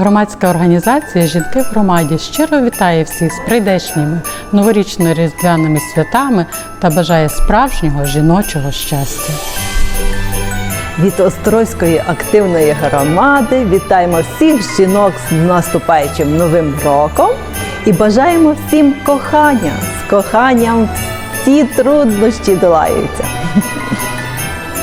Громадська організація Жінки в громаді щиро вітає всіх з прийдешніми новорічно-різдвяними святами та бажає справжнього жіночого щастя. Від Острозької активної громади вітаємо всіх жінок з наступаючим новим роком і бажаємо всім кохання. З коханням всі труднощі долаються.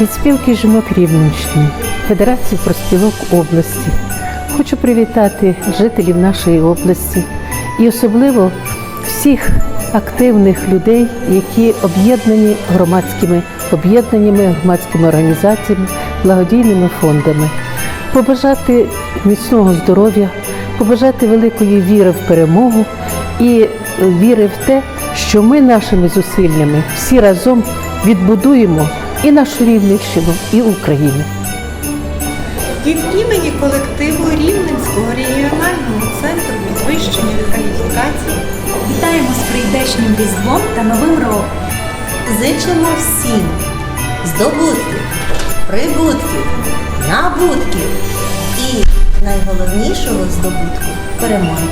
Від спілки жінок Рівненщини, Федерації профспілок області. Хочу привітати жителів нашої області і особливо всіх активних людей, які об'єднані громадськими об'єднаннями, громадськими організаціями, благодійними фондами. Побажати міцного здоров'я, побажати великої віри в перемогу і віри в те, що ми нашими зусиллями всі разом відбудуємо і нашу Рівненщину, і Україну. Від імені колективу Рівненського регіонального центру підвищення кваліфікації Вітаємо з прийдешнім Різдвом та Новим роком. Зичимо всім здобутків, прибутків, набутків і найголовнішого здобутку перемоги.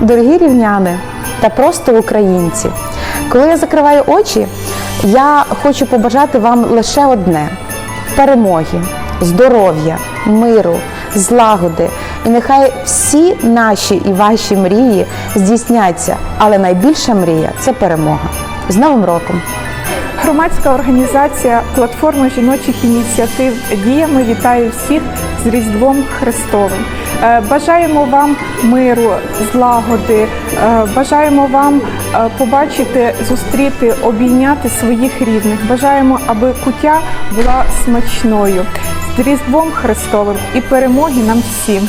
Дорогі рівняни та просто українці, коли я закриваю очі, я хочу побажати вам лише одне: перемоги, здоров'я, миру, злагоди. І нехай всі наші і ваші мрії здійсняться, але найбільша мрія це перемога. З Новим роком! Громадська організація Платформа жіночих ініціатив Діями вітає всіх з Різдвом Христовим. Е, Бажаємо вам миру, злагоди, е, бажаємо вам е, побачити, зустріти, обійняти своїх рідних. Бажаємо, аби куття була смачною з Різдвом Христовим і перемоги нам всім.